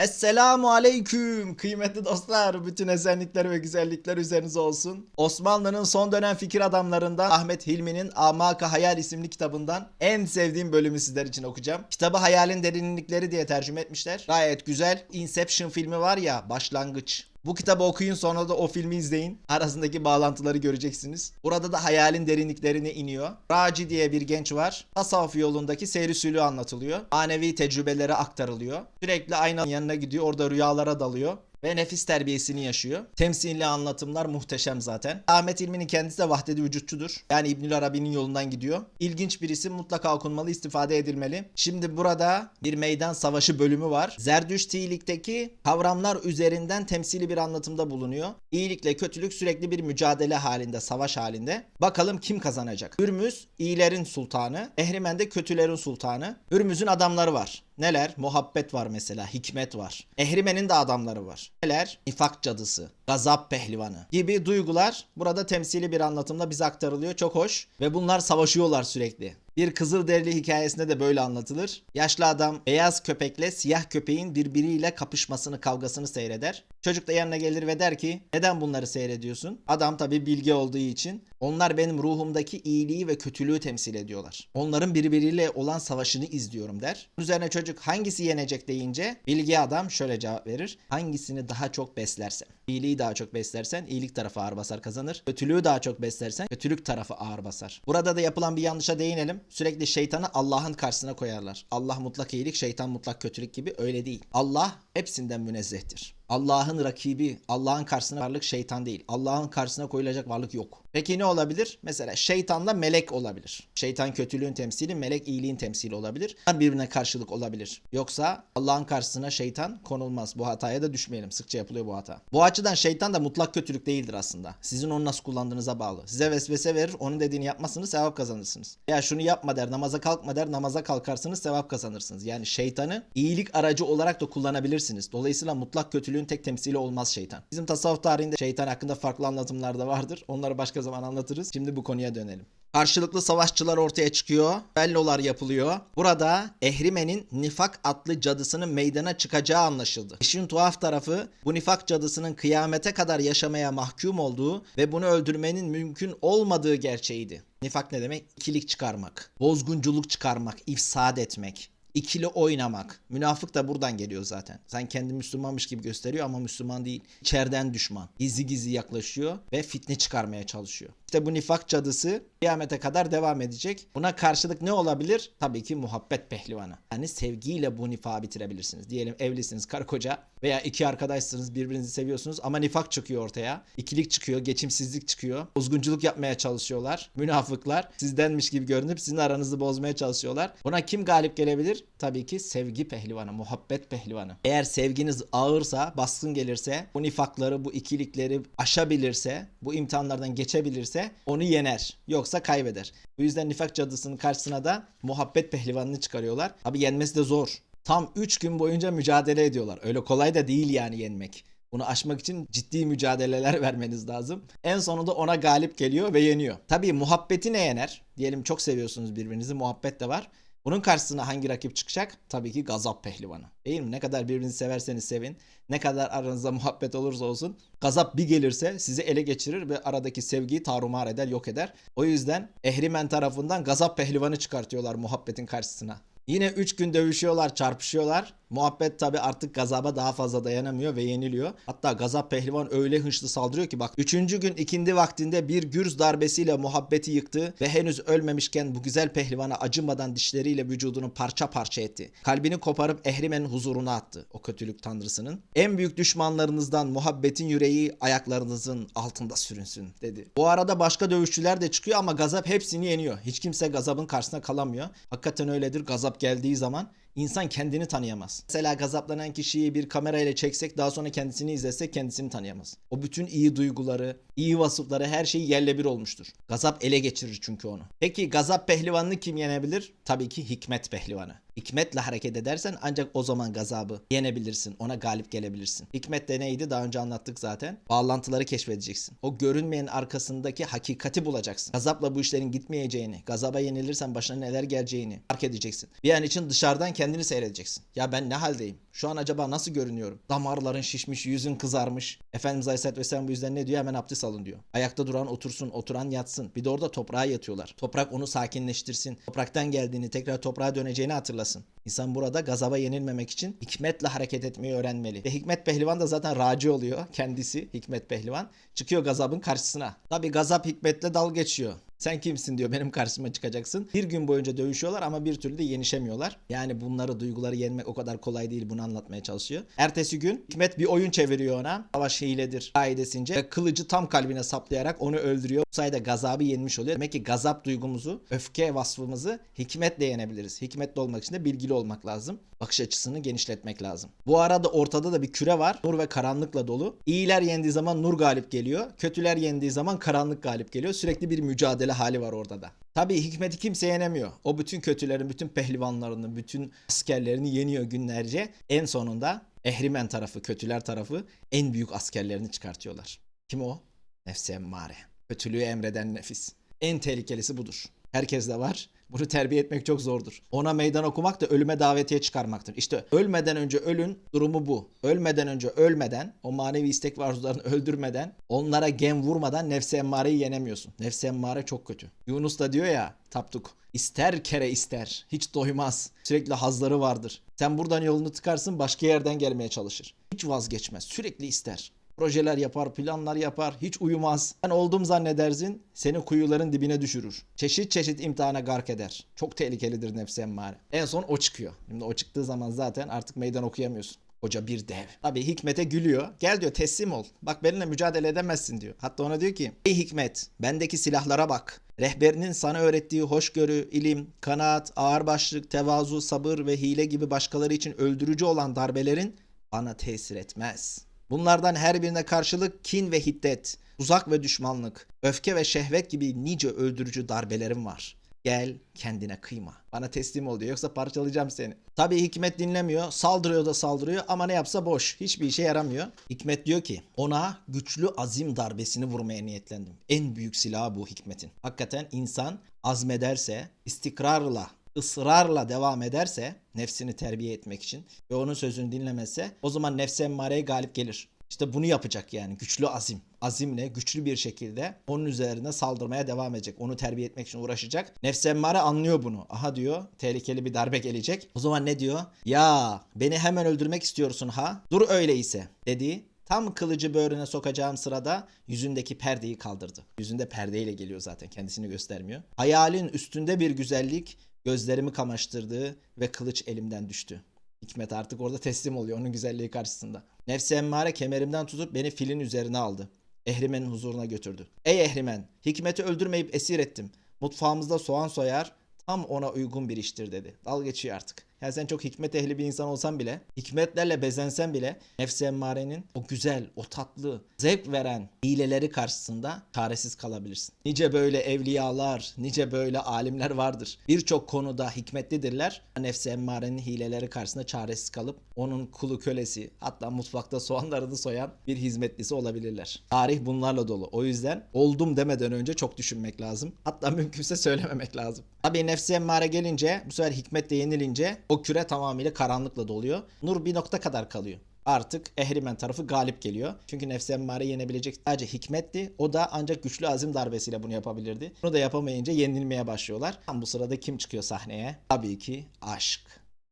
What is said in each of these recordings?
Esselamu aleyküm kıymetli dostlar. Bütün esenlikler ve güzellikler üzerinize olsun. Osmanlı'nın son dönem fikir adamlarından Ahmet Hilmi'nin Amaka Hayal isimli kitabından en sevdiğim bölümü sizler için okuyacağım. Kitabı hayalin derinlikleri diye tercüme etmişler. Gayet güzel. Inception filmi var ya başlangıç. Bu kitabı okuyun sonra da o filmi izleyin. Arasındaki bağlantıları göreceksiniz. Burada da hayalin derinliklerine iniyor. Raci diye bir genç var. Tasavvuf yolundaki seyri sülü anlatılıyor. Manevi tecrübeleri aktarılıyor. Sürekli aynanın yanına gidiyor. Orada rüyalara dalıyor ve nefis terbiyesini yaşıyor. Temsilli anlatımlar muhteşem zaten. Ahmet İlmi'nin kendisi de vahdedi vücutçudur. Yani İbnül Arabi'nin yolundan gidiyor. İlginç bir isim mutlaka okunmalı, istifade edilmeli. Şimdi burada bir meydan savaşı bölümü var. Zerdüştilikteki kavramlar üzerinden temsili bir anlatımda bulunuyor. İyilikle kötülük sürekli bir mücadele halinde, savaş halinde. Bakalım kim kazanacak? Hürmüz iyilerin sultanı, Ehrimen de kötülerin sultanı. Hürmüz'ün adamları var. Neler? Muhabbet var mesela, hikmet var. Ehrimen'in de adamları var. Neler? Nifak cadısı, gazap pehlivanı gibi duygular burada temsili bir anlatımda bize aktarılıyor. Çok hoş. Ve bunlar savaşıyorlar sürekli. Bir Kızılderili hikayesinde de böyle anlatılır. Yaşlı adam beyaz köpekle siyah köpeğin birbiriyle kapışmasını, kavgasını seyreder. Çocuk da yanına gelir ve der ki neden bunları seyrediyorsun? Adam tabi bilgi olduğu için onlar benim ruhumdaki iyiliği ve kötülüğü temsil ediyorlar. Onların birbiriyle olan savaşını izliyorum der. Üzerine çocuk hangisi yenecek deyince bilgi adam şöyle cevap verir. Hangisini daha çok beslersen. İyiliği daha çok beslersen iyilik tarafı ağır basar kazanır. Kötülüğü daha çok beslersen kötülük tarafı ağır basar. Burada da yapılan bir yanlışa değinelim. Sürekli şeytanı Allah'ın karşısına koyarlar. Allah mutlak iyilik, şeytan mutlak kötülük gibi öyle değil. Allah hepsinden münezzehtir. Allah'ın rakibi, Allah'ın karşısına varlık şeytan değil. Allah'ın karşısına koyulacak varlık yok. Peki ne olabilir? Mesela şeytanla melek olabilir. Şeytan kötülüğün temsili, melek iyiliğin temsili olabilir. Bunlar birbirine karşılık olabilir. Yoksa Allah'ın karşısına şeytan konulmaz. Bu hataya da düşmeyelim. Sıkça yapılıyor bu hata. Bu açıdan şeytan da mutlak kötülük değildir aslında. Sizin onu nasıl kullandığınıza bağlı. Size vesvese verir, onun dediğini yapmazsınız, sevap kazanırsınız. Ya şunu yapma der, namaza kalkma der, namaza kalkarsınız, sevap kazanırsınız. Yani şeytanı iyilik aracı olarak da kullanabilirsiniz. Dolayısıyla mutlak kötülüğün tek temsili olmaz şeytan. Bizim tasavvuf tarihinde şeytan hakkında farklı anlatımlar da vardır. Onları başka zaman anlatırız. Şimdi bu konuya dönelim. Karşılıklı savaşçılar ortaya çıkıyor. Bellolar yapılıyor. Burada Ehrimen'in Nifak adlı cadısının meydana çıkacağı anlaşıldı. İşin tuhaf tarafı bu Nifak cadısının kıyamete kadar yaşamaya mahkum olduğu ve bunu öldürmenin mümkün olmadığı gerçeğiydi. Nifak ne demek? İkilik çıkarmak, bozgunculuk çıkarmak, ifsad etmek. İkili oynamak. Münafık da buradan geliyor zaten. Sen kendi Müslümanmış gibi gösteriyor ama Müslüman değil. İçeriden düşman. Gizli gizli yaklaşıyor ve fitne çıkarmaya çalışıyor. İşte bu nifak cadısı kıyamete kadar devam edecek. Buna karşılık ne olabilir? Tabii ki muhabbet pehlivanı. Yani sevgiyle bu nifakı bitirebilirsiniz. Diyelim evlisiniz karı koca veya iki arkadaşsınız birbirinizi seviyorsunuz ama nifak çıkıyor ortaya. İkilik çıkıyor, geçimsizlik çıkıyor. Bozgunculuk yapmaya çalışıyorlar. Münafıklar sizdenmiş gibi görünüp sizin aranızı bozmaya çalışıyorlar. Buna kim galip gelebilir? Tabii ki sevgi pehlivanı, muhabbet pehlivanı. Eğer sevginiz ağırsa, baskın gelirse, bu nifakları, bu ikilikleri aşabilirse, bu imtihanlardan geçebilirse onu yener. Yoksa kaybeder. Bu yüzden nifak cadısının karşısına da muhabbet pehlivanını çıkarıyorlar. Abi yenmesi de zor. Tam 3 gün boyunca mücadele ediyorlar. Öyle kolay da değil yani yenmek. Bunu aşmak için ciddi mücadeleler vermeniz lazım. En sonunda ona galip geliyor ve yeniyor. Tabii muhabbeti ne yener? Diyelim çok seviyorsunuz birbirinizi, muhabbet de var. Bunun karşısına hangi rakip çıkacak? Tabii ki gazap pehlivanı. Değil mi? Ne kadar birbirinizi severseniz sevin, ne kadar aranızda muhabbet olursa olsun, gazap bir gelirse sizi ele geçirir ve aradaki sevgiyi tarumar eder, yok eder. O yüzden Ehrimen tarafından gazap pehlivanı çıkartıyorlar muhabbetin karşısına. Yine 3 gün dövüşüyorlar, çarpışıyorlar. Muhabbet tabi artık gazaba daha fazla dayanamıyor ve yeniliyor. Hatta gazap pehlivan öyle hınçlı saldırıyor ki bak 3. gün ikindi vaktinde bir gürz darbesiyle muhabbeti yıktı ve henüz ölmemişken bu güzel pehlivana acımadan dişleriyle vücudunu parça parça etti. Kalbini koparıp Ehrimen'in huzuruna attı o kötülük tanrısının. En büyük düşmanlarınızdan muhabbetin yüreği ayaklarınızın altında sürünsün dedi. Bu arada başka dövüşçüler de çıkıyor ama gazap hepsini yeniyor. Hiç kimse gazabın karşısına kalamıyor. Hakikaten öyledir. Gazap geldiği zaman insan kendini tanıyamaz. Mesela gazaplanan kişiyi bir kamerayla çeksek daha sonra kendisini izlesek kendisini tanıyamaz. O bütün iyi duyguları, iyi vasıfları her şeyi yerle bir olmuştur. Gazap ele geçirir çünkü onu. Peki gazap pehlivanını kim yenebilir? Tabii ki hikmet pehlivanı. Hikmetle hareket edersen ancak o zaman gazabı yenebilirsin. Ona galip gelebilirsin. Hikmet de neydi? Daha önce anlattık zaten. Bağlantıları keşfedeceksin. O görünmeyen arkasındaki hakikati bulacaksın. Gazapla bu işlerin gitmeyeceğini, gazaba yenilirsen başına neler geleceğini fark edeceksin. Bir an için dışarıdan kendini seyredeceksin. Ya ben ne haldeyim? Şu an acaba nasıl görünüyorum? Damarların şişmiş, yüzün kızarmış. Efendimiz Aleyhisselatü Vesselam bu yüzden ne diyor? Hemen abdest alın diyor. Ayakta duran otursun, oturan yatsın. Bir de orada toprağa yatıyorlar. Toprak onu sakinleştirsin. Topraktan geldiğini, tekrar toprağa döneceğini hatırlasın. İnsan burada gazaba yenilmemek için hikmetle hareket etmeyi öğrenmeli. Ve Hikmet Pehlivan da zaten raci oluyor kendisi Hikmet Pehlivan. Çıkıyor gazabın karşısına. Tabi gazap Hikmet'le dal geçiyor. Sen kimsin diyor benim karşıma çıkacaksın. Bir gün boyunca dövüşüyorlar ama bir türlü de yenişemiyorlar. Yani bunları duyguları yenmek o kadar kolay değil bunu anlatmaya çalışıyor. Ertesi gün Hikmet bir oyun çeviriyor ona. Savaş hiledir kaidesince ve kılıcı tam kalbine saplayarak onu öldürüyor. Bu sayede gazabı yenmiş oluyor. Demek ki gazap duygumuzu, öfke vasfımızı hikmetle yenebiliriz. Hikmetli olmak için de bilgili olmak lazım. Bakış açısını genişletmek lazım. Bu arada ortada da bir küre var. Nur ve karanlıkla dolu. İyiler yendiği zaman nur galip geliyor. Kötüler yendiği zaman karanlık galip geliyor. Sürekli bir mücadele hali var orada da. Tabii hikmeti kimse yenemiyor. O bütün kötülerin, bütün pehlivanlarını, bütün askerlerini yeniyor günlerce. En sonunda Ehrimen tarafı, kötüler tarafı en büyük askerlerini çıkartıyorlar. Kim o? Nefsi emmare. Kötülüğü emreden nefis. En tehlikelisi budur. Herkes de var. Bunu terbiye etmek çok zordur. Ona meydan okumak da ölüme davetiye çıkarmaktır. İşte ölmeden önce ölün durumu bu. Ölmeden önce ölmeden, o manevi istek ve arzularını öldürmeden, onlara gem vurmadan nefsi emmareyi yenemiyorsun. Nefsi emmare çok kötü. Yunus da diyor ya Tapduk. İster kere ister. Hiç doymaz. Sürekli hazları vardır. Sen buradan yolunu tıkarsın başka yerden gelmeye çalışır. Hiç vazgeçmez. Sürekli ister projeler yapar, planlar yapar, hiç uyumaz. Sen oldum zannedersin, seni kuyuların dibine düşürür. Çeşit çeşit imtihana gark eder. Çok tehlikelidir nefsi emmare. En son o çıkıyor. Şimdi o çıktığı zaman zaten artık meydan okuyamıyorsun. Koca bir dev. Abi Hikmet'e gülüyor. Gel diyor teslim ol. Bak benimle mücadele edemezsin diyor. Hatta ona diyor ki Ey Hikmet bendeki silahlara bak. Rehberinin sana öğrettiği hoşgörü, ilim, kanaat, ağırbaşlık, tevazu, sabır ve hile gibi başkaları için öldürücü olan darbelerin bana tesir etmez. Bunlardan her birine karşılık kin ve hiddet, uzak ve düşmanlık, öfke ve şehvet gibi nice öldürücü darbelerim var. Gel kendine kıyma. Bana teslim ol diyor yoksa parçalayacağım seni. Tabi Hikmet dinlemiyor. Saldırıyor da saldırıyor ama ne yapsa boş. Hiçbir işe yaramıyor. Hikmet diyor ki ona güçlü azim darbesini vurmaya niyetlendim. En büyük silahı bu Hikmet'in. Hakikaten insan azmederse, istikrarla ısrarla devam ederse nefsini terbiye etmek için ve onun sözünü dinlemezse o zaman nefse emmareye galip gelir. İşte bunu yapacak yani güçlü azim. Azimle güçlü bir şekilde onun üzerine saldırmaya devam edecek. Onu terbiye etmek için uğraşacak. Nefse emmare anlıyor bunu. Aha diyor tehlikeli bir darbe gelecek. O zaman ne diyor? Ya beni hemen öldürmek istiyorsun ha? Dur öyleyse dedi. Tam kılıcı böğrüne sokacağım sırada yüzündeki perdeyi kaldırdı. Yüzünde perdeyle geliyor zaten kendisini göstermiyor. Hayalin üstünde bir güzellik gözlerimi kamaştırdı ve kılıç elimden düştü. Hikmet artık orada teslim oluyor onun güzelliği karşısında. Nefsi emmare kemerimden tutup beni filin üzerine aldı. Ehrimen'in huzuruna götürdü. Ey Ehrimen, Hikmet'i öldürmeyip esir ettim. Mutfağımızda soğan soyar, tam ona uygun bir iştir dedi. Dal geçiyor artık. Yani sen çok hikmet ehli bir insan olsan bile, hikmetlerle bezensen bile nefsi emmarenin o güzel, o tatlı, zevk veren hileleri karşısında çaresiz kalabilirsin. Nice böyle evliyalar, nice böyle alimler vardır. Birçok konuda hikmetlidirler. Nefsi emmarenin hileleri karşısında çaresiz kalıp onun kulu kölesi, hatta mutfakta soğanlarını soyan bir hizmetlisi olabilirler. Tarih bunlarla dolu. O yüzden oldum demeden önce çok düşünmek lazım. Hatta mümkünse söylememek lazım. Tabii nefsi emmare gelince, bu sefer hikmetle yenilince o küre tamamıyla karanlıkla doluyor. Nur bir nokta kadar kalıyor. Artık Ehrimen tarafı galip geliyor. Çünkü nefsi emmare yenebilecek sadece hikmetti. O da ancak güçlü azim darbesiyle bunu yapabilirdi. Bunu da yapamayınca yenilmeye başlıyorlar. Tam bu sırada kim çıkıyor sahneye? Tabii ki aşk.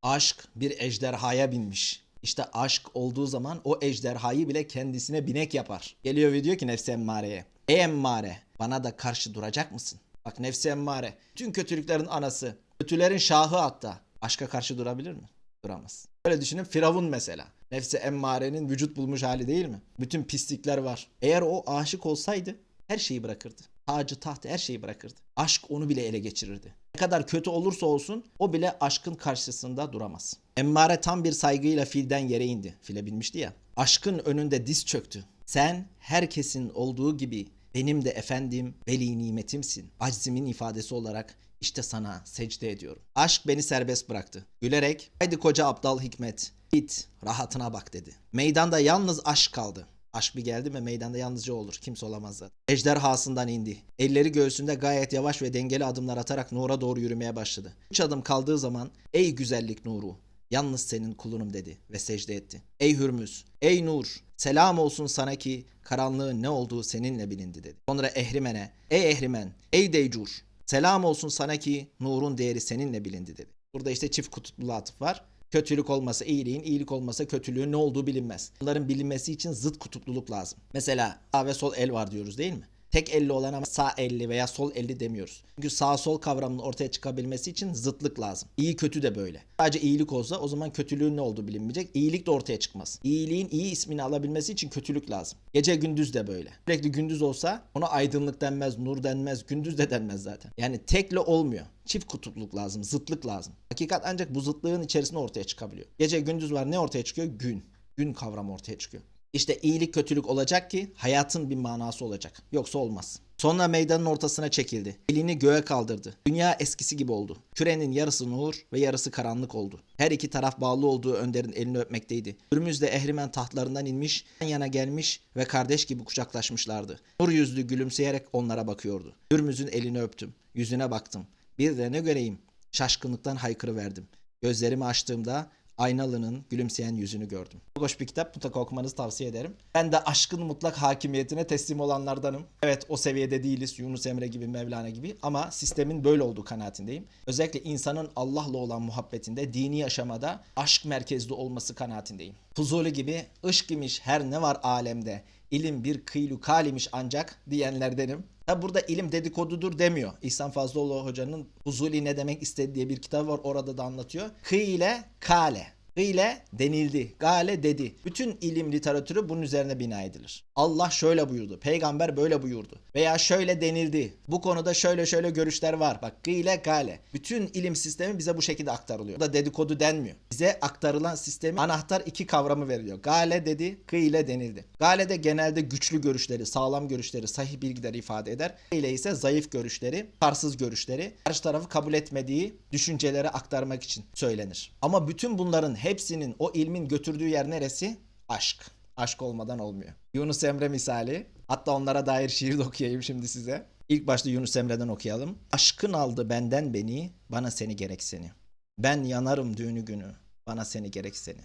Aşk bir ejderhaya binmiş. İşte aşk olduğu zaman o ejderhayı bile kendisine binek yapar. Geliyor ve diyor ki nefsi emmareye. Ey emmare bana da karşı duracak mısın? Bak nefsi emmare. Tüm kötülüklerin anası. Kötülerin şahı hatta. Aşka karşı durabilir mi? Duramaz. Böyle düşünün Firavun mesela. Nefsi emmarenin vücut bulmuş hali değil mi? Bütün pislikler var. Eğer o aşık olsaydı her şeyi bırakırdı. Tacı tahtı her şeyi bırakırdı. Aşk onu bile ele geçirirdi. Ne kadar kötü olursa olsun o bile aşkın karşısında duramaz. Emmare tam bir saygıyla filden yere indi. File binmişti ya. Aşkın önünde diz çöktü. Sen herkesin olduğu gibi benim de efendim veli nimetimsin. Aczimin ifadesi olarak işte sana secde ediyorum. Aşk beni serbest bıraktı. Gülerek haydi koca aptal hikmet git rahatına bak dedi. Meydanda yalnız aşk kaldı. Aşk bir geldi mi meydanda yalnızca olur. Kimse olamaz zaten. Ejderhasından indi. Elleri göğsünde gayet yavaş ve dengeli adımlar atarak Nur'a doğru yürümeye başladı. Üç adım kaldığı zaman ey güzellik Nuru Yalnız senin kulunum dedi ve secde etti. Ey Hürmüz, ey Nur, selam olsun sana ki karanlığın ne olduğu seninle bilindi dedi. Sonra Ehrimen'e, ey Ehrimen, ey Deycur, selam olsun sana ki nurun değeri seninle bilindi dedi. Burada işte çift kutuplu atıf var. Kötülük olmasa iyiliğin, iyilik olmasa kötülüğün ne olduğu bilinmez. Bunların bilinmesi için zıt kutupluluk lazım. Mesela sağ ve sol el var diyoruz değil mi? Tek elli olan ama sağ elli veya sol elli demiyoruz. Çünkü sağ sol kavramının ortaya çıkabilmesi için zıtlık lazım. İyi kötü de böyle. Sadece iyilik olsa o zaman kötülüğün ne olduğu bilinmeyecek. İyilik de ortaya çıkmaz. İyiliğin iyi ismini alabilmesi için kötülük lazım. Gece gündüz de böyle. Sürekli gündüz olsa ona aydınlık denmez, nur denmez, gündüz de denmez zaten. Yani tekle olmuyor. Çift kutupluk lazım, zıtlık lazım. Hakikat ancak bu zıtlığın içerisinde ortaya çıkabiliyor. Gece gündüz var ne ortaya çıkıyor? Gün. Gün kavramı ortaya çıkıyor. İşte iyilik kötülük olacak ki hayatın bir manası olacak. Yoksa olmaz. Sonra meydanın ortasına çekildi. Elini göğe kaldırdı. Dünya eskisi gibi oldu. Kürenin yarısı nur ve yarısı karanlık oldu. Her iki taraf bağlı olduğu Önder'in elini öpmekteydi. Hürmüz de Ehrimen tahtlarından inmiş, yan yana gelmiş ve kardeş gibi kucaklaşmışlardı. Nur yüzlü gülümseyerek onlara bakıyordu. Hürmüz'ün elini öptüm. Yüzüne baktım. Bir de ne göreyim? Şaşkınlıktan haykırıverdim. Gözlerimi açtığımda Aynalı'nın gülümseyen yüzünü gördüm. Çok hoş bir kitap. Mutlaka okumanızı tavsiye ederim. Ben de aşkın mutlak hakimiyetine teslim olanlardanım. Evet o seviyede değiliz. Yunus Emre gibi, Mevlana gibi. Ama sistemin böyle olduğu kanaatindeyim. Özellikle insanın Allah'la olan muhabbetinde, dini yaşamada aşk merkezli olması kanaatindeyim. Fuzuli gibi ışk imiş her ne var alemde. İlim bir kıylu kalimiş ancak diyenlerdenim. Ha burada ilim dedikodudur demiyor. İhsan Fazlıoğlu hocanın Fuzuli ne demek istedi diye bir kitabı var orada da anlatıyor. Kı ile kale. Kı ile denildi. Gale dedi. Bütün ilim literatürü bunun üzerine bina edilir. Allah şöyle buyurdu. Peygamber böyle buyurdu. Veya şöyle denildi. Bu konuda şöyle şöyle görüşler var. Bak kı ile gale. Bütün ilim sistemi bize bu şekilde aktarılıyor. Burada dedikodu denmiyor. Bize aktarılan sistemi anahtar iki kavramı veriliyor. Gale dedi, kı ile denildi. Gale de genelde güçlü görüşleri, sağlam görüşleri, sahih bilgileri ifade eder. Kı ile ise zayıf görüşleri, tarsız görüşleri, karşı tarafı kabul etmediği düşünceleri aktarmak için söylenir. Ama bütün bunların hepsinin o ilmin götürdüğü yer neresi? Aşk. Aşk olmadan olmuyor. Yunus Emre misali. Hatta onlara dair şiir de okuyayım şimdi size. İlk başta Yunus Emre'den okuyalım. Aşkın aldı benden beni, bana seni gerek seni. Ben yanarım düğünü günü, bana seni gerek seni.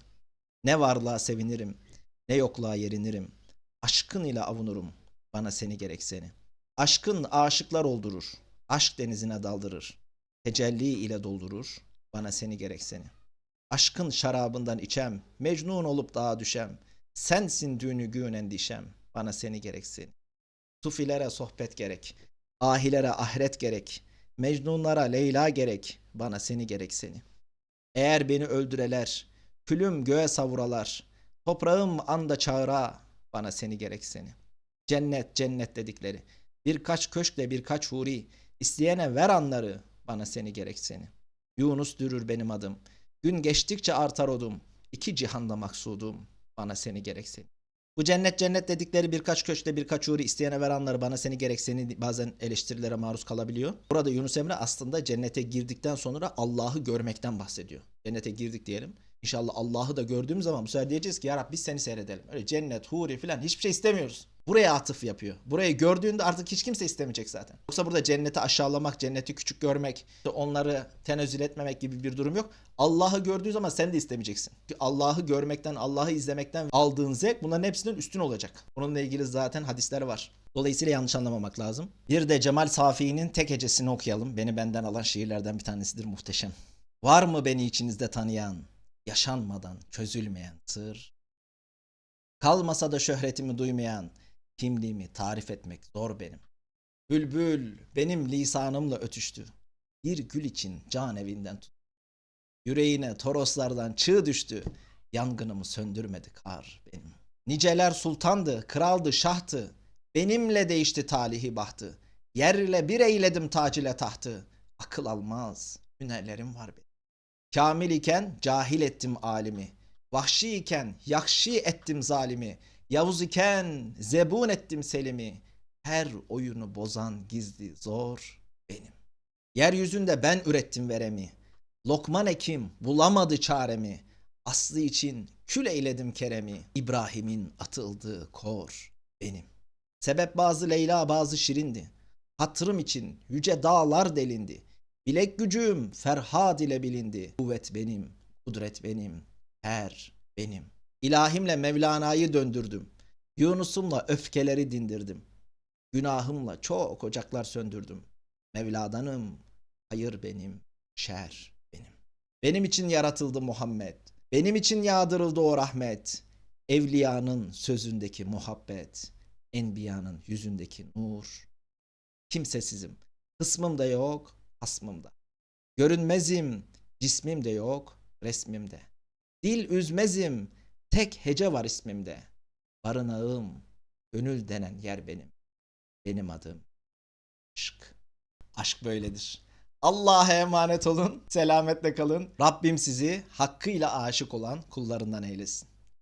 Ne varlığa sevinirim, ne yokluğa yerinirim. Aşkın ile avunurum, bana seni gerek seni. Aşkın aşıklar oldurur, aşk denizine daldırır. Tecelli ile doldurur, bana seni gerek seni. Aşkın şarabından içem, mecnun olup dağa düşem. Sensin düğünü gün endişem, bana seni gerek seni. Sufilere sohbet gerek, ahilere ahiret gerek, mecnunlara Leyla gerek, bana seni gerek seni. Eğer beni öldüreler, külüm göğe savuralar, toprağım anda çağıra, bana seni gerek seni. Cennet cennet dedikleri, birkaç köşkle birkaç huri, isteyene ver anları, bana seni gerek seni. Yunus dürür benim adım, gün geçtikçe artar odum, iki cihanda maksudum, bana seni gerek seni. Bu cennet cennet dedikleri birkaç köşkle birkaç huri isteyene veranları bana seni gerek seni bazen eleştirilere maruz kalabiliyor. Burada Yunus Emre aslında cennete girdikten sonra Allah'ı görmekten bahsediyor. Cennete girdik diyelim. İnşallah Allah'ı da gördüğümüz zaman bu sefer diyeceğiz ki ya Rabbi biz seni seyredelim. Öyle cennet, huri falan hiçbir şey istemiyoruz. Buraya atıf yapıyor. Burayı gördüğünde artık hiç kimse istemeyecek zaten. Yoksa burada cenneti aşağılamak, cenneti küçük görmek, onları tenezzül etmemek gibi bir durum yok. Allah'ı gördüğün zaman sen de istemeyeceksin. Allah'ı görmekten, Allah'ı izlemekten aldığın zevk bunların hepsinin üstün olacak. Bununla ilgili zaten hadisler var. Dolayısıyla yanlış anlamamak lazım. Bir de Cemal Safi'nin tek hecesini okuyalım. Beni benden alan şiirlerden bir tanesidir muhteşem. Var mı beni içinizde tanıyan, yaşanmadan çözülmeyen sır? Kalmasa da şöhretimi duymayan, kimliğimi tarif etmek zor benim. Bülbül benim lisanımla ötüştü. Bir gül için can evinden tut. Yüreğine toroslardan çığ düştü. Yangınımı söndürmedi kar benim. Niceler sultandı, kraldı, şahtı. Benimle değişti talihi bahtı. Yerle bir eyledim tac ile tahtı. Akıl almaz, hünerlerim var benim. Kamil iken cahil ettim alimi. Vahşi iken yakşi ettim zalimi. Yavuz iken zebun ettim selimi. Her oyunu bozan gizli zor benim. Yeryüzünde ben ürettim veremi. Lokman ekim bulamadı çaremi. Aslı için kül eyledim keremi. İbrahim'in atıldığı kor benim. Sebep bazı Leyla bazı şirindi. Hatırım için yüce dağlar delindi. Bilek gücüm Ferhad ile bilindi. Kuvvet benim, Kudret benim, her benim. İlahimle Mevlana'yı döndürdüm. Yunus'umla öfkeleri dindirdim. Günahımla çok ocaklar söndürdüm. Mevladanım, hayır benim, şer benim. Benim için yaratıldı Muhammed. Benim için yağdırıldı o rahmet. Evliyanın sözündeki muhabbet. Enbiyanın yüzündeki nur. Kimsesizim. Kısmım da yok, hasmım da. Görünmezim, cismim de yok, resmimde. Dil üzmezim, tek hece var ismimde. Barınağım, gönül denen yer benim. Benim adım aşk. Aşk böyledir. Allah'a emanet olun. Selametle kalın. Rabbim sizi hakkıyla aşık olan kullarından eylesin.